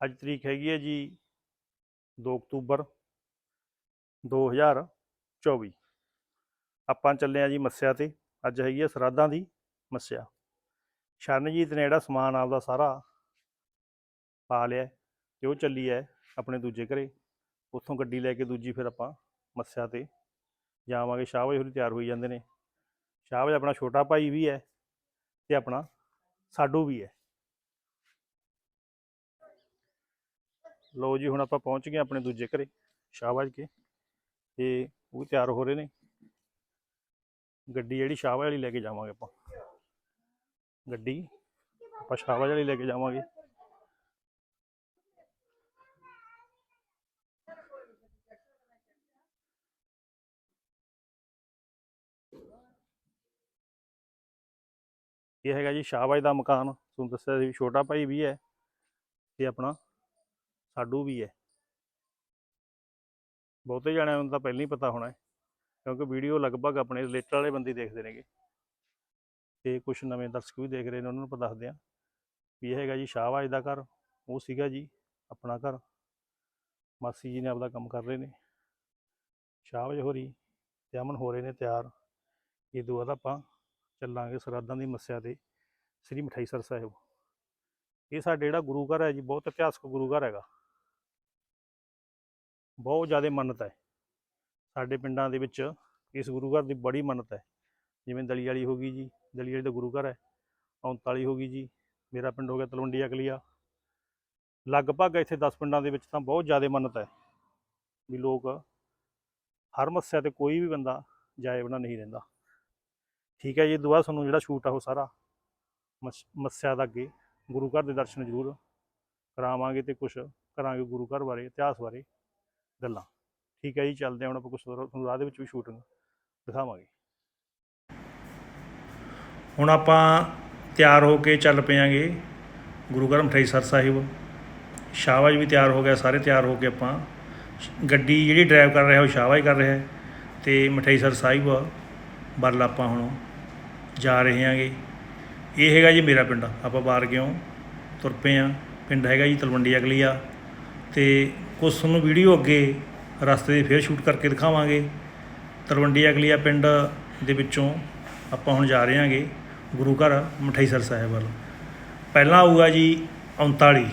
ਅੱਜ ਤਰੀਕ ਹੈਗੀ ਹੈ ਜੀ 2 ਅਕਤੂਬਰ 2024 ਆਪਾਂ ਚੱਲੇ ਆ ਜੀ ਮੱਸਿਆ ਤੇ, ਅੱਜ ਹੈਗੀ ਹੈ ਸਰਾਧਾਂ ਦੀ ਮੱਸਿਆ। ਸ਼ਰਨਜੀਤ ਨੇ ਜਿਹੜਾ ਸਮਾਨ ਆਪਦਾ ਸਾਰਾ ਪਾ ਲਿਆ ਹੈ ਤੇ ਉਹ ਚੱਲੀ ਹੈ ਆਪਣੇ ਦੂਜੇ ਘਰੇ। ਉੱਥੋਂ ਗੱਡੀ ਲੈ ਕੇ ਦੂਜੀ ਫਿਰ ਆਪਾਂ ਮੱਸਿਆ ਤੇ ਜਾਵਾਂਗੇ। ਸ਼ਾਹਬਾਜ ਹੋਰੀ ਤਿਆਰ ਹੋਈ ਜਾਂਦੇ ਨੇ। ਸ਼ਾਹਬਾਜ ਆਪਣਾ ਛੋਟਾ ਭਾਈ ਵੀ ਹੈ ਤੇ ਆਪਣਾ ਸਾਡੂ ਵੀ ਹੈ। ਲਓ ਜੀ, ਹੁਣ ਆਪਾਂ ਪਹੁੰਚ ਗਏ ਆਪਣੇ ਦੂਜੇ ਘਰੇ ਸ਼ਾਹਬਾਜ ਕੇ, ਤੇ ਉਹ ਤਿਆਰ ਹੋ ਰਹੇ ਨੇ। ਗੱਡੀ ਜਿਹੜੀ ਸ਼ਾਹਬਾਜ ਵਾਲੀ ਲੈ ਕੇ ਜਾਵਾਂਗੇ ਆਪਾਂ। ਗੱਡੀ, ਆਪਾਂ ਸ਼ਾਹਬਾਜ ਵਾਲੀ ਲੈ ਕੇ ਜਾਵਾਂਗੇ। ਇਹ ਹੈਗਾ ਜੀ ਸ਼ਾਹਬਾਜ ਦਾ ਮਕਾਨ। ਤੁਹਾਨੂੰ ਦੱਸਿਆ ਸੀ ਵੀ ਛੋਟਾ ਭਾਈ ਵੀ ਹੈ, ਤੇ ਆਪਣਾ ਸਾਡੂ ਵੀ ਹੈ ਬਹੁਤੇ ਜਾਣਿਆਂ ਨੂੰ ਤਾਂ ਪਹਿਲਾਂ ਹੀ ਪਤਾ ਹੋਣਾ ਹੈ ਕਿਉਂਕਿ ਵੀਡੀਓ ਲਗਭਗ ਆਪਣੇ ਰਿਲੇਟਡ ਵਾਲੇ ਬੰਦੇ ਦੇਖਦੇ ਨੇਗੇ। ਤੇ ਕੁਝ ਨਵੇਂ ਦਰਸ਼ਕ ਵੀ ਦੇਖ ਰਹੇ ਨੇ, ਉਹਨਾਂ ਨੂੰ ਆਪਾਂ ਦੱਸਦੇ ਹਾਂ ਵੀ ਇਹ ਹੈਗਾ ਜੀ ਸ਼ਾਹਬਾਜ ਦਾ ਘਰ, ਉਹ ਸੀਗਾ ਜੀ ਆਪਣਾ ਘਰ। ਮਾਸੀ ਜੀ ਨੇ ਆਪਦਾ ਕੰਮ ਕਰ ਰਹੇ ਨੇ। ਸ਼ਾਹਬਾਜ ਹੋਰੀ ਤੇ ਅਮਨ ਹੋ ਰਹੇ ਨੇ ਤਿਆਰ। ਇਹ ਤੋਂ ਬਾਅਦ ਆਪਾਂ ਚੱਲਾਂਗੇ ਸਰਾਧਾਂ ਦੀ ਮੱਸਿਆ ਤੇ, ਸ੍ਰੀ ਮਠਾਈਸਰ ਸਾਹਿਬ। ਇਹ ਸਾਡੇ ਜਿਹੜਾ ਗੁਰੂ ਘਰ ਹੈ ਜੀ, ਬਹੁਤ ਇਤਿਹਾਸਕ ਗੁਰੂ ਘਰ ਹੈਗਾ। ਬਹੁਤ ਜ਼ਿਆਦਾ ਮੰਨਤ ਹੈ। ਸਾਡੇ ਪਿੰਡਾਂ ਦੇ ਵਿੱਚ ਇਸ ਗੁਰੂ ਘਰ ਦੀ ਬੜੀ ਮੰਨਤ ਹੈ। ਜਿਵੇਂ ਦਲੀ ਵਾਲੀ ਹੋ ਗਈ ਜੀ ਦਲੀ ਵਾਲੀ ਦਾ ਗੁਰੂ ਘਰ ਹੈ ਔਂਤਾਲੀ ਹੋ ਗਈ ਜੀ, ਮੇਰਾ ਪਿੰਡ ਹੋ ਗਿਆ ਤਲਵੰਡੀ ਅਕਲੀਆ। ਲਗਭਗ ਇੱਥੇ 10 ਪਿੰਡਾਂ ਦੇ ਵਿੱਚ ਤਾਂ ਬਹੁਤ ਜ਼ਿਆਦਾ ਮੰਨਤ ਹੈ ਵੀ ਲੋਕ ਹਰ ਮੱਸਿਆ ਤੇ ਕੋਈ ਵੀ ਬੰਦਾ ਜਾਏ ਬਿਨਾ ਨਹੀਂ ਰਹਿੰਦਾ। ਠੀਕ ਹੈ ਜੀ ਦੁਆ ਤੁਹਾਨੂੰ ਜਿਹੜਾ ਸ਼ੂਟ ਆ ਉਹ ਸਾਰਾ ਮਸ- ਮੱਸਿਆ ਦਾ ਅੱਗੇ ਗੁਰੂ ਘਰ ਦੇ ਦਰਸ਼ਨ ਜ਼ਰੂਰ ਕਰਾਵਾਂਗੇ ਤੇ ਕੁਝ ਕਰਾਂਗੇ ਗੁਰੂ ਘਰ ਬਾਰੇ, ਇਤਿਹਾਸ ਬਾਰੇ। ਗੱਲਾਂ। ਠੀਕ ਹੈ ਜੀ, ਚੱਲਦੇ ਹਾਂ ਹੁਣ ਆਪਾਂ ਕੁਝ ਤੁਹਾਨੂੰ ਰਾਹ ਦੇ ਵਿੱਚ ਵੀ ਸ਼ੂਟਿੰਗ ਦਿਖਾਵਾਂਗੇ। ਹੁਣ ਆਪਾਂ ਤਿਆਰ ਹੋ ਕੇ ਚੱਲ ਪਿਆਂਗੇ ਗੁਰੂ ਘਰ ਮਠਾਈਸਰ ਸਾਹਿਬ। ਸ਼ਾਹਬਾਜ ਵੀ ਤਿਆਰ ਹੋ ਗਿਆ, ਸਾਰੇ ਤਿਆਰ ਹੋ ਕੇ ਆਪਾਂ। ਗੱਡੀ ਜਿਹੜੀ ਡਰਾਈਵ ਕਰ ਰਿਹਾ ਉਹ ਸ਼ਾਹਬਾਜ ਕਰ ਰਿਹਾ ਹੈ ਮਠਾਈ ਸਰ ਸਾਹਿਬ ਵੱਲ ਆਪਾਂ ਹੁਣ ਜਾ ਰਹੇ ਹਾਂਗੇ। ਇਹ ਹੈਗਾ ਜੀ ਮੇਰਾ ਪਿੰਡ, ਆਪਾਂ ਬਾਹਰ ਗਿਓ, ਤੁਰ ਪਏ ਆ ਪਿੰਡ ਹੈਗਾ ਜੀ ਤਲਵੰਡੀ ਅਗਲੀ ਆ ਤੇ ਕੁਝ ਤੁਹਾਨੂੰ ਵੀਡੀਓ ਅੱਗੇ ਰਸਤੇ ਦੀ ਫੇਰ ਸ਼ੂਟ ਕਰਕੇ ਦਿਖਾਵਾਂਗੇ। ਤਲਵੰਡੀ ਅਗਲੀਆ ਪਿੰਡ ਦੇ ਵਿੱਚੋਂ ਆਪਾਂ ਹੁਣ ਜਾ ਰਹੇ ਹਾਂਗੇ ਗੁਰੂ ਘਰ ਮਠਾਈਸਰ ਸਾਹਿਬ ਵੱਲ। ਪਹਿਲਾਂ ਆਊਗਾ ਜੀ 39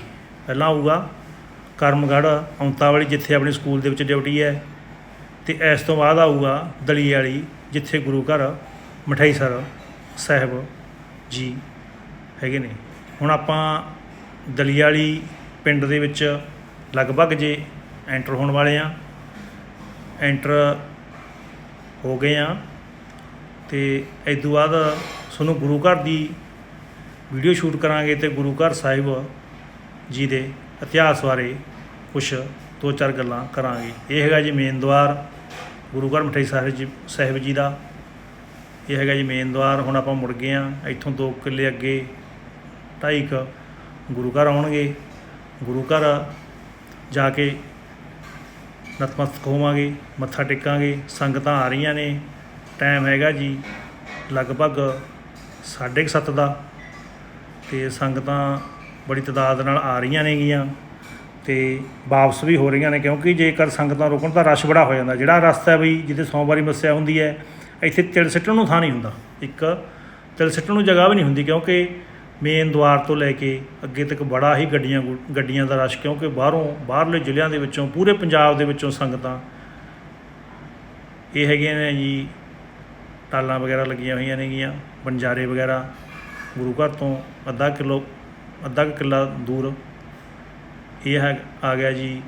ਪਹਿਲਾਂ ਆਊਗਾ ਕਰਮਗੜ੍ਹ ਔਂਤਾ ਵਾਲੀ ਜਿੱਥੇ ਆਪਣੇ ਸਕੂਲ ਦੇ ਵਿੱਚ ਡਿਊਟੀ ਹੈ। ਤੇ ਇਸ ਤੋਂ ਬਾਅਦ ਆਊਗਾ ਦਲੀ ਵਾਲੀ ਜਿੱਥੇ ਗੁਰੂ ਘਰ ਮਠਾਈਸਰ ਸਾਹਿਬ ਜੀ ਹੈਗੇ ਨੇ। ਹੁਣ ਆਪਾਂ ਦਲੀ ਵਾਲੀ ਪਿੰਡ ਦੇ ਵਿੱਚ ਲਗਭਗ ਜੇ ਐਂਟਰ ਹੋਣ ਵਾਲੇ ਆ, ਐਂਟਰ ਹੋ ਗਏ ਆ ਤੇ ਇਸ ਤੋਂ ਬਾਅਦ ਤੁਹਾਨੂੰ ਗੁਰੂ ਘਰ ਦੀ ਵੀਡੀਓ ਸ਼ੂਟ ਕਰਾਂਗੇ ਤੇ ਗੁਰੂ ਘਰ ਸਾਹਿਬ ਜੀ ਦੇ ਇਤਿਹਾਸ ਬਾਰੇ ਕੁਝ ਦੋ ਚਾਰ ਗੱਲਾਂ ਕਰਾਂਗੇ। ਇਹ ਹੈਗਾ ਜੀ ਮੇਨ ਦੁਆਰ ਗੁਰੂ ਘਰ ਮਠਾਈ ਸਾਹਿਬ ਜੀ ਸਾਹਿਬ ਜੀ ਦਾ। ਇਹ ਹੈਗਾ ਜੀ ਮੇਨ ਦੁਆਰ, ਹੁਣ ਆਪਾਂ ਮੁੜ ਗਏ ਆ, ਇੱਥੋਂ 2 ਕਿੱਲੇ ਅੱਗੇ ਢਾਈ ਕੁ ਗੁਰੂ ਘਰ ਆਉਣਗੇ। ਗੁਰੂ ਘਰ ਜਾ ਕੇ ਨਤਮਸਤਕ ਹੋਵਾਂਗੇ, ਮੱਥਾ ਟੇਕਾਂਗੇ, ਸੰਗਤਾਂ ਆ ਰਹੀਆਂ ਨੇ, ਟਾਈਮ ਹੈਗਾ ਜੀ ਲਗਭਗ 7:30 ਦਾ ਤੇ ਸੰਗਤਾਂ ਬੜੀ ਤਦਾਦ ਨਾਲ ਆ ਰਹੀਆਂ ਨੇਗੀਆਂ ਤੇ ਵਾਪਸ ਵੀ ਹੋ ਰਹੀਆਂ ਨੇ ਕਿਉਂਕਿ ਜੇਕਰ ਸੰਗਤਾਂ ਰੁਕਣ ਤਾਂ ਰਸ਼ ਬੜਾ ਹੋ ਜਾਂਦਾ। ਜਿਹੜਾ ਰਸਤਾ ਹੈ ਵੀ ਜਿੱਥੇ ਸੋਮਵਾਰੀ ਮੱਸਿਆ ਹੁੰਦੀ ਹੈ, ਇੱਥੇ ਤਿਲ ਸਿੱਟਣ ਨੂੰ ਥਾਂ ਨਹੀਂ ਹੁੰਦਾ। ਇੱਕ ਤਿਲ ਸਿੱਟਣ ਨੂੰ ਜਗ੍ਹਾ ਵੀ ਨਹੀਂ ਹੁੰਦੀ ਕਿਉਂਕਿ ਮੇਨ ਦੁਆਰ ਤੋਂ ਲੈ ਕੇ ਅੱਗੇ ਤੱਕ ਬੜਾ ਹੀ ਗੱਡੀਆਂ ਗੁ- ਗੱਡੀਆਂ ਦਾ ਰਸ਼, ਕਿਉਂਕਿ ਬਾਹਰੋਂ, ਬਾਹਰਲੇ ਜ਼ਿਲ੍ਹਿਆਂ ਦੇ ਵਿੱਚੋਂ, ਪੂਰੇ ਪੰਜਾਬ ਦੇ ਵਿੱਚੋਂ ਸੰਗਤਾਂ ਇਹ ਹੈਗੀਆਂ ਨੇ ਜੀ, ਟਾਲਾਂ ਵਗੈਰਾ ਲੱਗੀਆਂ ਹੋਈਆਂ ਨੇਗੀਆਂ, ਬੰਜਾਰੇ ਵਗੈਰਾ, ਗੁਰੂ ਘਰ ਤੋਂ ਅੱਧਾ ਕਿਲੋ, ਅੱਧਾ ਕੁ ਕਿੱਲਾ ਦੂਰ ਇਹ ਹੈ, ਆ ਗਿਆ ਜੀ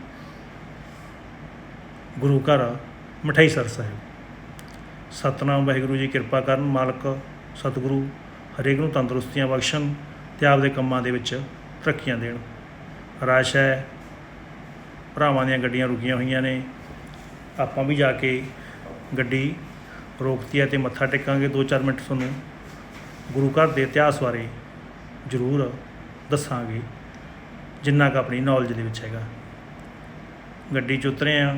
ਗੁਰੂ ਘਰ ਮਠਾਈਸਰ ਸਾਹਿਬ। ਸਤਨਾਮ ਵਾਹਿਗੁਰੂ ਜੀ, ਕਿਰਪਾ ਕਰਨ ਮਾਲਕ, ਸਤਿਗੁਰੂ, ਹਰੇਕ ਨੂੰ ਤੰਦਰੁਸਤੀਆਂ ਬਖਸ਼ਣ। ਤੇ ਆਪਦੇ ਕੰਮਾਂ ਦੇ ਵਿੱਚ ਤਰੱਕੀਆਂ ਦੇਣ। ਰਸ਼ ਹੈ। ਭਰਾਵਾਂ ਦੀਆਂ ਗੱਡੀਆਂ ਰੁਕੀਆਂ ਹੋਈਆਂ ਨੇ। ਆਪਾਂ ਵੀ ਜਾ ਕੇ ਗੱਡੀ ਰੋਕਤੀ ਹੈ ਤੇ ਮੱਥਾ ਟੇਕਾਂਗੇ। 2-4 ਮਿੰਟ ਤੁਹਾਨੂੰ ਗੁਰੂ ਘਰ ਦੇ ਇਤਿਹਾਸ ਬਾਰੇ ਜ਼ਰੂਰ ਦੱਸਾਂਗੇ। ਜਿੰਨਾ ਕੁ ਆਪਣੀ ਨੌਲੇਜ ਦੇ ਵਿੱਚ ਹੈਗਾ। ਗੱਡੀ 'ਚ ਉਤਰੇ ਆ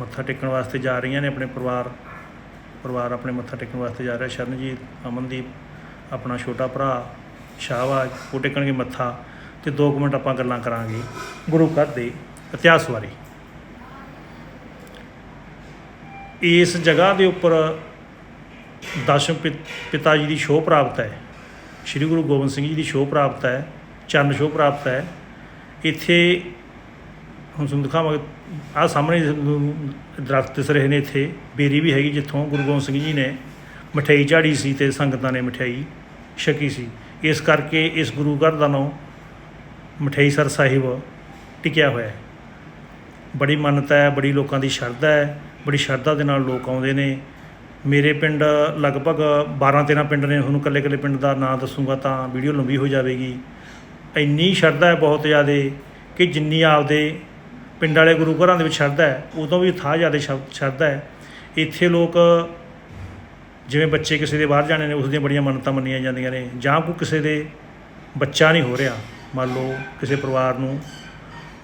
ਮੱਥਾ ਟੇਕਣ ਵਾਸਤੇ ਜਾ ਰਹੀਆਂ ਨੇ ਆਪਣੇ ਪਰਿਵਾਰ। ਪਰਿਵਾਰ ਆਪਣੇ ਮੱਥਾ ਟੇਕਣ ਵਾਸਤੇ ਜਾ ਰਿਹਾ। ਸ਼ਰਨਜੀਤ, ਅਮਨਦੀਪ, ਆਪਣਾ ਛੋਟਾ ਭਰਾ ਸ਼ਾਹਬਾਜ ਉਹ ਟੇਕਣਗੇ ਮੱਥਾ ਤੇ 2 ਮਿੰਟ ਆਪਾਂ ਗੱਲਾਂ ਕਰਾਂਗੇ ਗੁਰੂ ਘਰ ਦੇ ਇਤਿਹਾਸ ਬਾਰੇ। ਇਸ ਜਗ੍ਹਾ ਦੇ ਉੱਪਰ ਦਸ਼ਮ ਪਿ- ਪਿਤਾ ਜੀ ਦੀ ਸ਼ੋਅ ਪ੍ਰਾਪਤ ਹੈ, ਸ੍ਰੀ ਗੁਰੂ ਗੋਬਿੰਦ ਸਿੰਘ ਜੀ ਦੀ ਸ਼ੋਅ ਪ੍ਰਾਪਤ ਹੈ ਚਰਨ ਸ਼ੋਅ ਪ੍ਰਾਪਤ ਹੈ। ਇੱਥੇ ਹੁਣ ਤੁਹਾਨੂੰ ਦਿਖਾਵਾਂਗੇ, ਆਹ ਸਾਹਮਣੇ ਤੁਹਾਨੂੰ ਦਰਖਤ ਦਿਸ ਰਹੇ ਨੇ ਇੱਥੇ, ਬੇਰੀ ਵੀ ਹੈਗੀ ਜਿੱਥੋਂ ਗੁਰੂ ਗੋਬਿੰਦ ਸਿੰਘ ਜੀ ਨੇ ਮਠਿਆਈ ਝਾੜੀ ਸੀ ਤੇ ਸੰਗਤਾਂ ਨੇ ਮਠਿਆਈ ਛਕੀ ਸੀ। ਇਸ ਕਰਕੇ ਇਸ ਗੁਰੂ ਘਰ ਦਾ ਨਾਮ ਮਠੇਈਸਰ ਸਾਹਿਬ ਟਿਕਿਆ ਹੋਇਆ ਹੈ। ਬੜੀ ਮੰਨਤਾ ਹੈ, ਬੜੀ ਲੋਕਾਂ ਦੀ ਸ਼ਰਧਾ ਹੈ, ਬੜੀ ਸ਼ਰਧਾ ਦੇ ਨਾਲ ਲੋਕ ਆਉਂਦੇ ਨੇ। ਮੇਰੇ ਪਿੰਡ ਲਗਭਗ 12 13 ਪਿੰਡ ਨੇ ਤੁਹਾਨੂੰ ਇਕੱਲੇ ਇਕੱਲੇ ਪਿੰਡ ਦਾ ਨਾਂ ਦੱਸੂਗਾ ਤਾਂ ਵੀਡੀਓ ਲੰਬੀ ਹੋ ਜਾਵੇਗੀ। ਇੰਨੀ ਸ਼ਰਧਾ ਹੈ ਬਹੁਤ ਜ਼ਿਆਦਾ ਕਿ ਜਿੰਨੀ ਆਪਦੇ ਪਿੰਡ ਵਾਲੇ ਗੁਰੂ ਘਰਾਂ ਦੇ ਵਿੱਚ ਸ਼ਰਧਾ ਹੈ, ਉਦੋਂ ਵੀ ਥਾਹ ਜ਼ਿਆਦਾ ਸ਼ਬ- ਸ਼ਰਧਾ ਹੈ। ਇੱਥੇ ਲੋਕ ਜਿਵੇਂ ਬੱਚੇ ਕਿਸੇ ਦੇ ਬਾਹਰ ਜਾਣੇ ਨੇ, ਉਸ ਦੀਆਂ ਬੜੀਆਂ ਮੰਨਤਾਂ ਮੰਨੀਆਂ ਜਾਂਦੀਆਂ ਨੇ, ਜਾਂ ਕੋਈ ਕਿਸੇ ਦੇ ਬੱਚਾ ਨਹੀਂ ਹੋ ਰਿਹਾ, ਮੰਨ ਲਓ ਕਿਸੇ ਪਰਿਵਾਰ ਨੂੰ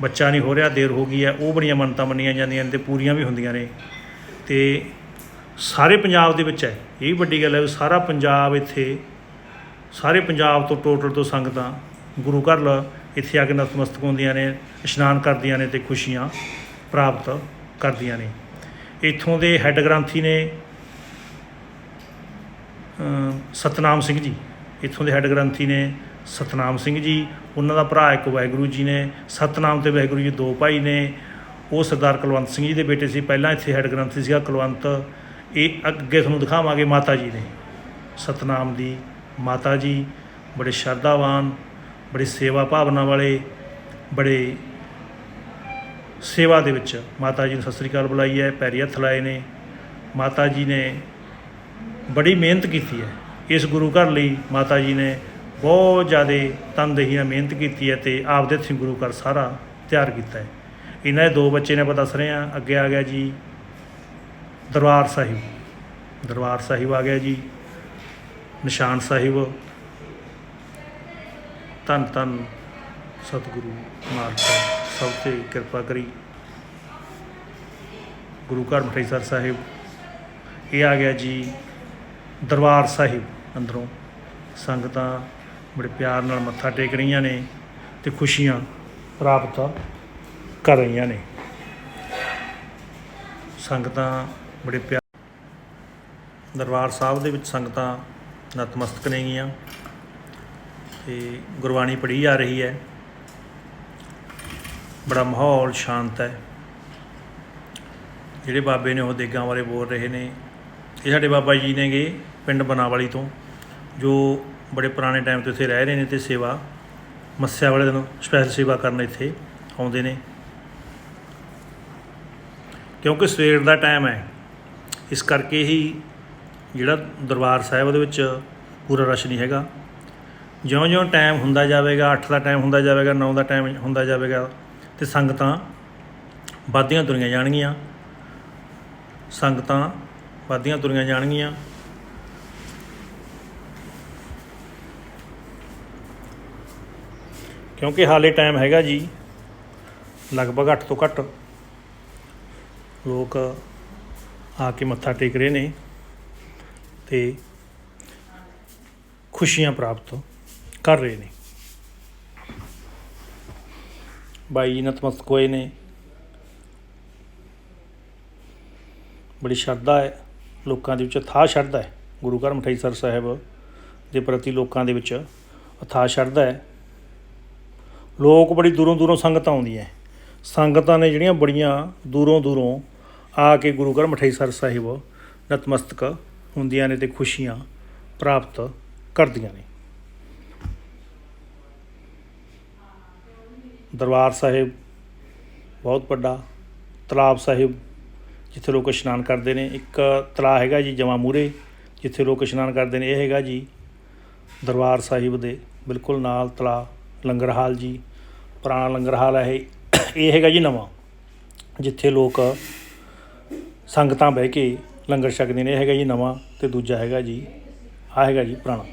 ਬੱਚਾ ਨਹੀਂ ਹੋ ਰਿਹਾ, ਦੇਰ ਹੋ ਗਈ ਹੈ, ਉਹ ਬੜੀਆਂ ਮੰਨਤਾਂ ਮੰਨੀਆਂ ਜਾਂਦੀਆਂ ਨੇ ਤੇ ਪੂਰੀਆਂ ਵੀ ਹੁੰਦੀਆਂ ਨੇ। ਤੇ ਸਾਰੇ ਪੰਜਾਬ ਦੇ ਵਿੱਚ ਹੈ, ਇਹ ਵੀ ਵੱਡੀ ਗੱਲ ਹੈ ਵੀ ਸਾਰਾ ਪੰਜਾਬ ਇੱਥੇ, ਸਾਰੇ ਪੰਜਾਬ ਤੋਂ ਟੋਟਲ ਤੋਂ ਸੰਗਤਾਂ ਗੁਰੂ ਘਰ ਲ ਇੱਥੇ ਆ ਕੇ ਨਤਮਸਤਕ ਹੁੰਦੀਆਂ ਨੇ, ਇਸ਼ਨਾਨ ਕਰਦੀਆਂ ਨੇ ਤੇ ਖੁਸ਼ੀਆਂ ਪ੍ਰਾਪਤ ਕਰਦੀਆਂ ਨੇ। ਇੱਥੋਂ ਦੇ ਹੈੱਡ ਗ੍ਰੰਥੀ ਨੇ ਸਤਨਾਮ ਸਿੰਘ ਜੀ। ਇੱਥੋਂ ਦੇ ਹੈੱਡ ਗ੍ਰੰਥੀ ਨੇ ਸਤਨਾਮ ਸਿੰਘ ਜੀ, ਉਹਨਾਂ ਦਾ ਭਰਾ ਇੱਕ ਵਾਹਿਗੁਰੂ ਜੀ ਨੇ, ਸਤਨਾਮ ਤੇ ਵਾਹਿਗੁਰੂ ਜੀ ਦੋ ਭਾਈ ਨੇ। ਉਹ ਸਰਦਾਰ ਕੁਲਵੰਤ ਸਿੰਘ ਜੀ ਦੇ ਬੇਟੇ ਸੀ। ਪਹਿਲਾਂ ਇੱਥੇ ਹੈੱਡ ਗ੍ਰੰਥੀ ਸੀਗਾ ਕੁਲਵੰਤ। ਇਹ ਅੱਗੇ ਤੁਹਾਨੂੰ ਦਿਖਾਵਾਂਗੇ ਮਾਤਾ ਜੀ ਨੇ। ਸਤਨਾਮ ਦੀ ਮਾਤਾ ਜੀ ਬੜੇ ਸ਼ਰਧਾਵਾਨ, ਬੜੇ ਸੇਵਾ ਭਾਵਨਾ ਵਾਲੇ, ਬੜੇ ਸੇਵਾ ਦੇ ਵਿੱਚ ਮਾਤਾ ਜੀ ਨੂੰ ਸਤਿ ਸ੍ਰੀ ਅਕਾਲ ਬੁਲਾਈ ਹੈ, ਪੈਰੀ ਹੱਥ ਲਾਏ ਨੇ। ਮਾਤਾ ਜੀ ਨੇ ਬੜੀ ਮਿਹਨਤ ਕੀਤੀ ਹੈ। ਇਸ ਗੁਰੂ ਘਰ ਲਈ ਮਾਤਾ ਜੀ ਨੇ ਬਹੁਤ ਜ਼ਿਆਦਾ ਤਨਦੇਹੀ ਨਾਲ ਮਿਹਨਤ ਕੀਤੀ ਹੈ ਤੇ ਆਪਦੇ ਹੱਥੀਂ ਗੁਰੂ ਘਰ ਸਾਰਾ ਤਿਆਰ ਕੀਤਾ ਹੈ। ਇਹਨਾਂ ਦੇ ਦੋ ਬੱਚੇ ਨੇ ਆਪਾਂ ਦੱਸ ਰਹੇ ਹਾਂ। ਅੱਗੇ ਆ ਗਿਆ ਜੀ ਦਰਬਾਰ ਸਾਹਿਬ। ਦਰਬਾਰ ਸਾਹਿਬ ਆ ਗਿਆ ਜੀ। ਨਿਸ਼ਾਨ ਸਾਹਿਬ। ਧੰਨ ਧੰਨ ਸਤਿਗੁਰੂ ਮਾਲਕ ਸਭ ਤੇ ਕਿਰਪਾ ਕਰੀ। ਗੁਰੂ ਘਰ ਮਠਾਈਸਰ ਸਾਹਿਬ। ਇਹ ਆ ਗਿਆ ਜੀ ਦਰਬਾਰ ਸਾਹਿਬ ਅੰਦਰੋਂ ਸੰਗਤਾਂ ਬੜੇ ਪਿਆਰ ਨਾਲ ਮੱਥਾ ਟੇਕ ਰਹੀਆਂ ਨੇ ਤੇ ਖੁਸ਼ੀਆਂ ਪ੍ਰਾਪਤ ਕਰ ਰਹੀਆਂ ਨੇ। ਸੰਗਤਾਂ ਬੜੇ ਪਿਆਰ ਦਰਬਾਰ ਸਾਹਿਬ ਦੇ ਵਿੱਚ ਸੰਗਤਾਂ ਨਤਮਸਤਕ ਨੇਗੀਆਂ ਤੇ ਗੁਰਬਾਣੀ ਪੜ੍ਹੀ ਜਾ ਰਹੀ ਹੈ। ਬੜਾ ਮਾਹੌਲ ਸ਼ਾਂਤ ਹੈ। ਜਿਹੜੇ ਬਾਬੇ ਨੇ ਉਹ ਦੇਗਾਂ ਬਾਰੇ ਬੋਲ ਰਹੇ ਨੇ। ਇਹ ਸਾਡੇ ਬਾਬਾ ਜੀ ਨੇਗੇ, ਪਿੰਡ ਬਨਾਵਾਲੀ ਤੋਂ, ਜੋ ਬੜੇ ਪੁਰਾਣੇ ਟਾਈਮ ਤੋਂ ਇੱਥੇ ਰਹਿ ਰਹੇ ਨੇ ਤੇ ਸੇਵਾ, ਮੱਸਿਆ ਵਾਲੇ ਦਿਨ ਸਪੈਸ਼ਲ ਸੇਵਾ ਕਰਨ ਇੱਥੇ ਆਉਂਦੇ ਨੇ। ਕਿਉਂਕਿ ਸਵੇਰ ਦਾ ਟਾਈਮ ਹੈ, ਇਸ ਕਰਕੇ ਹੀ ਜਿਹੜਾ ਦਰਬਾਰ ਸਾਹਿਬ ਦੇ ਵਿੱਚ ਪੂਰਾ ਰਸ਼ ਨਹੀਂ ਹੈਗਾ। ਜਿਉਂ-ਜਿਉਂ ਟਾਈਮ ਹੁੰਦਾ ਜਾਵੇਗਾ 8 ਦਾ ਟਾਈਮ ਹੁੰਦਾ ਜਾਵੇਗਾ 9 ਦਾ ਟਾਈਮ ਹੁੰਦਾ ਜਾਵੇਗਾ, ਤੇ ਸੰਗਤਾਂ ਵੱਧਦੀਆਂ ਤੁਰੀਆਂ ਜਾਣਗੀਆਂ। ਸੰਗਤਾਂ ਵਾਧੀਆਂ ਤੁਰੀਆਂ ਜਾਣਗੀਆਂ। ਕਿਉਂਕਿ ਹਾਲੇ ਟਾਈਮ ਹੈਗਾ ਜੀ, ਲਗਭਗ 8 ਤੋਂ ਘੱਟ ਲੋਕ ਆ ਕੇ ਮੱਥਾ ਟੇਕ ਰਹੇ ਨੇ ਤੇ ਖੁਸ਼ੀਆਂ ਪ੍ਰਾਪਤ ਕਰ ਰਹੇ ਨੇ। ਬਾਈ ਜੀ ਨਤਮਸਤਕ ਹੋਏ ਨੇ। ਬੜੀ ਸ਼ਰਧਾ ਹੈ। ਲੋਕਾਂ ਦੇ ਵਿੱਚ ਅਥਾਹ ਸ਼ਰਧਾ ਹੈ। ਗੁਰੂ ਘਰ ਮਠਾਈਸਰ ਸਾਹਿਬ ਦੇ ਪ੍ਰਤੀ ਲੋਕਾਂ ਦੇ ਵਿੱਚ ਅਥਾਹ ਸ਼ਰਧਾ ਹੈ। ਲੋਕ ਬੜੀ ਦੂਰੋਂ ਦੂਰੋਂ ਸੰਗਤਾਂ ਆਉਂਦੀਆਂ ਸੰਗਤਾਂ ਨੇ ਜਿਹੜੀਆਂ ਬੜੀਆਂ ਦੂਰੋਂ ਦੂਰੋਂ ਆ ਕੇ ਗੁਰੂ ਘਰ ਮਠਾਈਸਰ ਸਾਹਿਬ ਨਤਮਸਤਕ ਹੁੰਦੀਆਂ ਨੇ ਤੇ ਖੁਸ਼ੀਆਂ ਪ੍ਰਾਪਤ ਕਰਦੀਆਂ ਨੇ। ਦਰਬਾਰ ਸਾਹਿਬ ਬਹੁਤ ਵੱਡਾ, ਤਲਾਬ ਸਾਹਿਬ ਜਿੱਥੇ ਲੋਕ ਇਸ਼ਨਾਨ ਕਰਦੇ ਨੇ, ਇੱਕ ਤਲਾਅ ਹੈਗਾ ਜੀ ਜਮਾ ਮੂਰੇ ਜਿੱਥੇ ਲੋਕ ਇਸ਼ਨਾਨ ਕਰਦੇ ਨੇ, ਇਹ ਹੈਗਾ ਜੀ ਦਰਬਾਰ ਸਾਹਿਬ ਦੇ ਬਿਲਕੁਲ ਨਾਲ ਤਲਾਅ ਲੰਗਰ ਹਾਲ ਜੀ, ਪੁਰਾਣਾ ਲੰਗਰ ਹਾਲ ਹੈ ਇਹ। ਇਹ ਹੈਗਾ ਜੀ ਨਵਾਂ, ਜਿੱਥੇ ਲੋਕ ਸੰਗਤਾਂ ਬਹਿ ਕੇ ਲੰਗਰ ਛਕਦੇ ਨੇ, ਇਹ ਹੈਗਾ ਜੀ ਨਵਾਂ ਤੇ ਦੂਜਾ ਹੈਗਾ ਜੀ ਆ ਹੈਗਾ ਜੀ ਪੁਰਾਣਾ।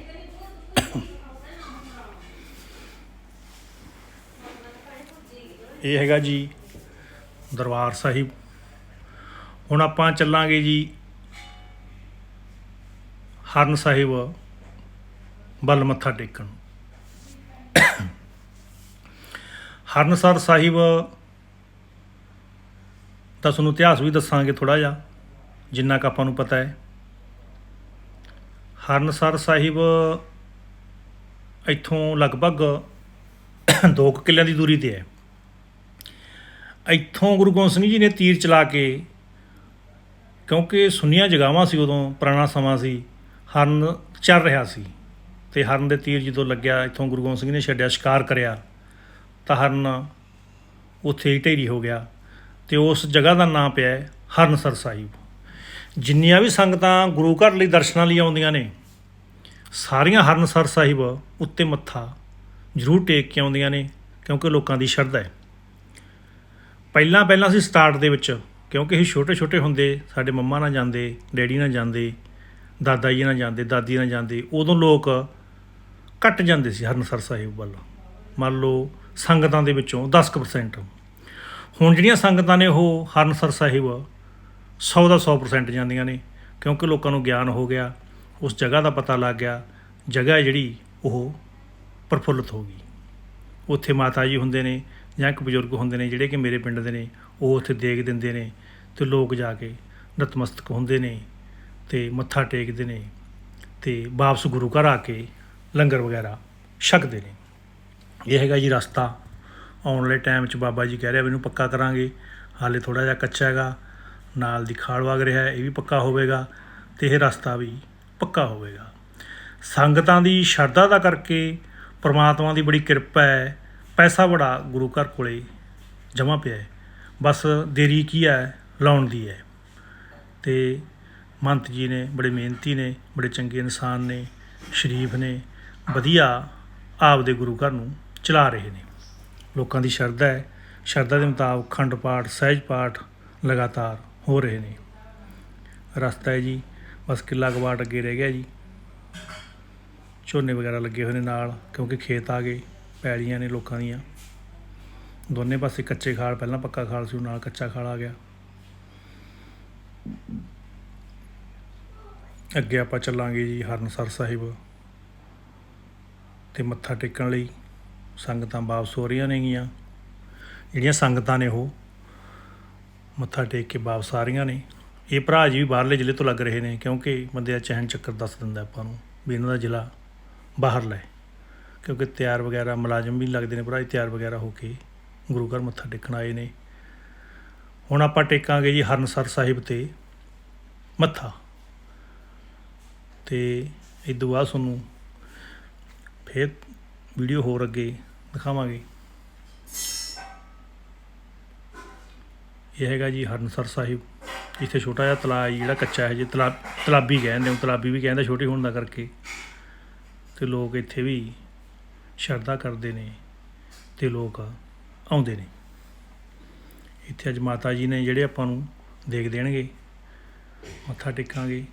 ਇਹ ਹੈਗਾ ਜੀ ਦਰਬਾਰ ਸਾਹਿਬ। ਹੁਣ ਆਪਾਂ ਚੱਲਾਂਗੇ ਜੀ ਹਰਨ ਸਾਹਿਬ ਵੱਲ ਮੱਥਾ ਟੇਕਣ। ਹਰਨਸਰ ਸਾਹਿਬ ਦਾ ਤੁਹਾਨੂੰ ਇਤਿਹਾਸ ਵੀ ਦੱਸਾਂਗੇ ਥੋੜਾ ਜਿਹਾ, ਜਿੰਨਾ ਕੁ ਆਪਾਂ ਨੂੰ ਪਤਾ ਹੈ। ਹਰਨਸਰ ਸਾਹਿਬ ਇੱਥੋਂ ਲਗਭਗ 2 ਕਿੱਲਿਆਂ ਦੀ ਦੂਰੀ ਤੇ ਹੈ। ਇੱਥੋਂ ਗੁਰੂ ਗੋਬਿੰਦ ਸਿੰਘ ਜੀ ਨੇ ਤੀਰ ਚਲਾ ਕੇ ਕਿਉਂਕਿ ਸੁੰਨੀਆਂ ਜਗਾਵਾਂ ਸੀ ਉਦੋਂ, ਪੁਰਾਣਾ ਸਮਾਂ ਸੀ, ਹਰਨ ਚੱਲ ਰਿਹਾ ਸੀ। ਤੇ ਹਰਨ ਦੇ ਤੀਰ ਜਦੋਂ ਲੱਗਿਆ, ਇੱਥੋਂ ਗੁਰੂ ਗੋਬਿੰਦ ਸਿੰਘ ਨੇ ਛੱਡਿਆ, ਸ਼ਿਕਾਰ ਕਰਿਆ, ਤਾਂ ਹਰਨ ਉੱਥੇ ਹੀ ਢੇਰੀ ਹੋ ਗਿਆ ਤੇ ਉਸ ਜਗ੍ਹਾ ਦਾ ਨਾਮ ਪਿਆ ਹਰਨਸਰ ਸਾਹਿਬ। ਜਿੰਨੀਆਂ ਵੀ ਸੰਗਤਾਂ ਗੁਰੂ ਘਰ ਲਈ ਦਰਸ਼ਨਾਂ ਲਈ ਆਉਂਦੀਆਂ ਨੇ, ਸਾਰੀਆਂ ਹਰਨਸਰ ਸਾਹਿਬ ਉੱਤੇ ਮੱਥਾ ਜ਼ਰੂਰ ਟੇਕ ਕੇ ਆਉਂਦੀਆਂ ਨੇ, ਕਿਉਂਕਿ ਲੋਕਾਂ ਦੀ ਸ਼ਰਧਾ ਹੈ। ਪਹਿਲਾਂ ਪਹਿਲਾਂ ਸੀ ਸਟਾਰਟ ਦੇ ਵਿੱਚ ਕਿਉਂਕਿ ਅਸੀਂ ਛੋਟੇ ਛੋਟੇ ਹੁੰਦੇ, ਸਾਡੇ ਮੰਮਾ ਨਾਲ ਜਾਂਦੇ, ਡੈਡੀ ਨਾਲ ਜਾਂਦੇ ਦਾਦਾ ਜੀ ਨਾਲ ਜਾਂਦੇ ਦਾਦੀ ਨਾਲ ਜਾਂਦੇ, ਉਦੋਂ ਲੋਕ ਘਟ ਜਾਂਦੇ ਸੀ ਹਰਨਸਰ ਸਾਹਿਬ ਵੱਲ। ਮੰਨ ਲਓ ਸੰਗਤਾਂ ਦੇ ਵਿੱਚੋਂ 10% ਹੁਣ ਜਿਹੜੀਆਂ ਸੰਗਤਾਂ ਨੇ ਉਹ ਹਰਨਸਰ ਸਾਹਿਬ 100 ਦਾ 100% ਜਾਂਦੀਆਂ ਨੇ, ਕਿਉਂਕਿ ਲੋਕਾਂ ਨੂੰ ਗਿਆਨ ਹੋ ਗਿਆ, ਉਸ ਜਗ੍ਹਾ ਦਾ ਪਤਾ ਲੱਗ ਗਿਆ, ਜਗ੍ਹਾ ਜਿਹੜੀ ਉਹ ਪ੍ਰਫੁੱਲਤ ਹੋ ਗਈ। ਉੱਥੇ ਮਾਤਾ ਜੀ ਹੁੰਦੇ ਨੇ ਜਾਂ ਇੱਕ ਬਜ਼ੁਰਗ ਹੁੰਦੇ ਨੇ ਜਿਹੜੇ ਕਿ ਮੇਰੇ ਪਿੰਡ ਦੇ ਨੇ, ਉਹ ਉੱਥੇ ਦੇਖ ਦਿੰਦੇ ਨੇ ਅਤੇ ਲੋਕ ਜਾ ਕੇ ਨਤਮਸਤਕ ਹੁੰਦੇ ਨੇ ਅਤੇ ਮੱਥਾ ਟੇਕਦੇ ਨੇ ਅਤੇ ਵਾਪਸ ਗੁਰੂ ਘਰ ਆ ਕੇ ਲੰਗਰ ਵਗੈਰਾ ਛਕਦੇ ਨੇ। ਇਹ ਹੈਗਾ ਜੀ ਰਸਤਾ। ਆਉਣ ਵਾਲੇ ਟਾਈਮ 'ਚ ਬਾਬਾ ਜੀ ਕਹਿ ਰਿਹਾ ਵੀ ਇਹਨੂੰ ਪੱਕਾ ਕਰਾਂਗੇ। ਹਾਲੇ ਥੋੜਾ ਜਿਹਾ ਕੱਚਾ ਹੈਗਾ। ਨਾਲ ਦੀ ਖਾਲ ਵਗ ਰਿਹਾ ਇਹ ਵੀ ਪੱਕਾ ਹੋਵੇਗਾ ਤੇ ਇਹ ਰਸਤਾ ਵੀ ਪੱਕਾ ਹੋਵੇਗਾ। ਸੰਗਤਾਂ ਦੀ ਸ਼ਰਧਾ ਦਾ ਕਰਕੇ ਪ੍ਰਮਾਤਮਾ ਦੀ ਬੜੀ ਕਿਰਪਾ ਹੈ। ਪੈਸਾ ਬੜਾ ਗੁਰੂ ਘਰ ਕੋਲੇ ਜਮਾ ਪਿਆ ਹੈ। ਬਸ ਦੇਰੀ ਕੀ ਹੈ? ਲਾਉਣ ਦੀ ਹੈ। ਅਤੇ ਮੰਤ ਜੀ ਨੇ ਬੜੇ ਮਿਹਨਤੀ ਨੇ, ਬੜੇ ਚੰਗੇ ਇਨਸਾਨ ਨੇ, ਸ਼ਰੀਫ ਨੇ, ਵਧੀਆ ਆਪਦੇ ਗੁਰੂ ਘਰ ਨੂੰ ਚਲਾ ਰਹੇ ਨੇ। ਲੋਕਾਂ ਦੀ ਸ਼ਰਧਾ ਹੈ। ਸ਼ਰਧਾ ਦੇ ਮੁਤਾਬਕ ਖੰਡ ਪਾਠ, ਸਹਿਜ ਪਾਠ ਲਗਾਤਾਰ ਹੋ ਰਹੇ ਨੇ। ਰਸਤਾ ਹੈ ਜੀ, ਬਸ ਕਿੱਲਾ ਕਵਾਟ ਅੱਗੇ ਰਹਿ ਗਿਆ ਜੀ। ਝੋਨੇ ਵਗੈਰਾ ਲੱਗੇ ਹੋਏ ਨੇ ਨਾਲ, ਕਿਉਂਕਿ ਖੇਤ ਆ ਗਏ ਪੈਲੀਆਂ ਨੇ ਲੋਕਾਂ ਦੀਆਂ। ਦੋਨੇ ਪਾਸੇ ਕੱਚੇ ਖਾਲ, ਪਹਿਲਾਂ ਪੱਕਾ ਖਾਲ ਸੀ, ਹੁਣ ਨਾਲ ਕੱਚਾ ਖਾਲ ਆ ਗਿਆ। ਅੱਗੇ ਆਪਾਂ ਚੱਲਾਂਗੇ ਜੀ ਹਰਨਸਰ ਸਾਹਿਬ ਤੇ ਮੱਥਾ ਟੇਕਣ ਲਈ। ਸੰਗਤਾਂ ਵਾਪਸ ਹੋ ਰਹੀਆਂ ਨੇਗੀਆਂ। ਜਿਹੜੀਆਂ ਸੰਗਤਾਂ ਨੇ ਉਹ ਮੱਥਾ ਟੇਕ ਕੇ ਵਾਪਸ ਆ ਰਹੀਆਂ ਨੇ। ਇਹ ਭਰਾ ਜੀ ਵੀ ਬਾਹਰਲੇ ਜ਼ਿਲ੍ਹੇ ਤੋਂ ਲੱਗ ਰਹੇ ਨੇ, ਕਿਉਂਕਿ ਬੰਦੇ ਦਾ ਚਹਿਨ ਚੱਕਰ ਦੱਸ ਦਿੰਦਾ ਆਪਾਂ ਨੂੰ ਵੀ ਇਹਨਾਂ ਦਾ ਜ਼ਿਲ੍ਹਾ ਬਾਹਰਲਾ ਹੈ। ਕਿਉਂਕਿ ਤਿਆਰ ਵਗੈਰਾ ਮੁਲਾਜ਼ਮ ਵੀ ਲੱਗਦੇ ਨੇ ਭਰਾ ਜੀ, ਤਿਆਰ ਵਗੈਰਾ ਹੋ ਕੇ ਗੁਰੂ ਘਰ ਮੱਥਾ ਟੇਕਣ ਆਏ ਨੇ। ਹੁਣ ਆਪਾਂ ਟੇਕਾਂਗੇ ਜੀ ਹਰਨਸਰ ਸਾਹਿਬ ਤੇ ਮੱਥਾ। ਤੇ ਇਦੋਂ ਬਾਅਦ ਤੁਹਾਨੂੰ ਫਿਰ ਵੀਡੀਓ ਹੋਰ ਅੱਗੇ ਦਿਖਾਵਾਂਗੇ। ਇਹ ਹੈਗਾ ਜੀ ਹਰਨਸਰ ਸਾਹਿਬ ਇੱਥੇ ਛੋਟਾ ਜਿਹਾ ਤਲਾਅ ਹੈ ਜਿਹੜਾ ਕੱਚਾ ਹੈ ਜੀ, ਤਲਾ, ਤਲਾਬੀ ਕਹਿੰਦੇ ਉਹ ਤਲਾਬੀ ਵੀ ਕਹਿੰਦੇ ਛੋਟੀ ਹੋਣ ਦਾ ਕਰਕੇ। ਤੇ ਲੋਕ ਇੱਥੇ ਵੀ ਸ਼ਰਧਾ ਕਰਦੇ ਨੇ ਤੇ ਲੋਕ ਆਉਂਦੇ ਨੇ। ਇੱਥੇ ਅੱਜ ਮਾਤਾ ਜੀ ਨੇ ਜਿਹੜੇ ਆਪਾਂ ਨੂੰ ਦੇਖ ਦੇਣਗੇ ਮੱਥਾ ਟੇਕਾਂਗੇ।